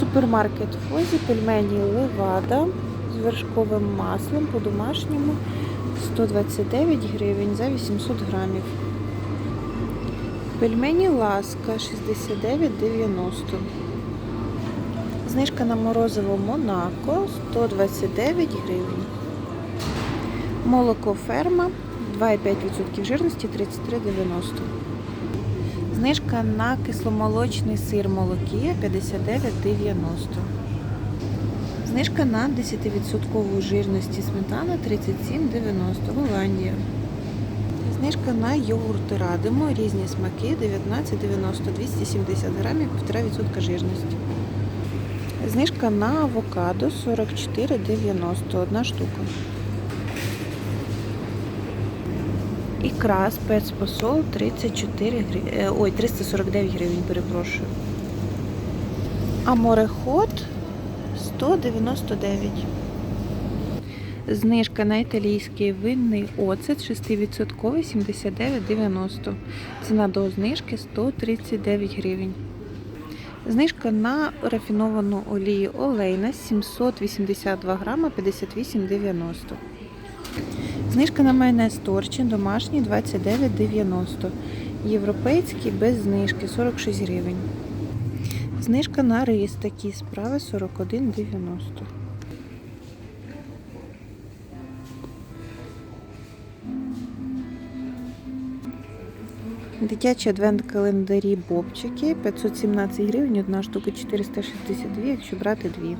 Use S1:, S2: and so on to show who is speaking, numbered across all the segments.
S1: Супермаркет Фозі, пельмені Левада з вершковим маслом по-домашньому 129 гривень за 800 грамів. Пельмені Ласка 69,90. Знижка на морозиво Монако 129 гривень. Молоко ферма 2,5% жирності 33,90. Знижка на кисломолочний сир молокія 59,90. Знижка на 10% жирності сметана 37,90 Голландія. Знижка на йогурти Радимо, різні смаки 19,90 270 грамів, 1,5% жирності. Знижка на авокадо 44,90 одна штука. Ікра спецпосол 34 гривень, ой, 349 гривень, перепрошую. А мореход 199. Знижка на італійський винний оцет 6% 79,90. Ціна до знижки 139 гривень. Знижка на рафіновану олію олейна 782 грама 58,90. Знижка на майонез Торчин домашній 29,90. Європейський без знижки 46 гривень. Знижка на рис такі справи 41,90. Дитячі адвент-календарі Бобчики 517 гривень, одна штука 462, якщо брати дві.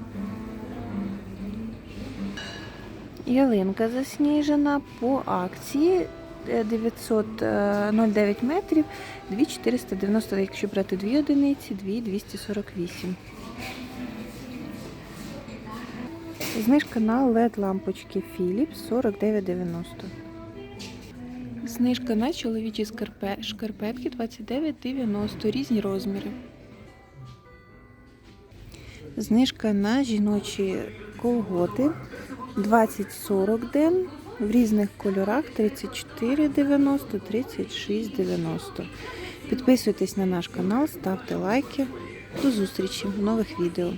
S1: Ялинка засніжена по акції е, 900 е, 0,9 метрів, 2490, якщо брати дві одиниці, 2,248. Знижка на LED лампочки Philips 49,90. Знижка на чоловічі шкарпетки 29,90, різні розміри. Знижка на жіночі колготи 20-40 ден в різних кольорах 34,90, 36,90. Підписуйтесь на наш канал, ставте лайки. До зустрічі в нових відео.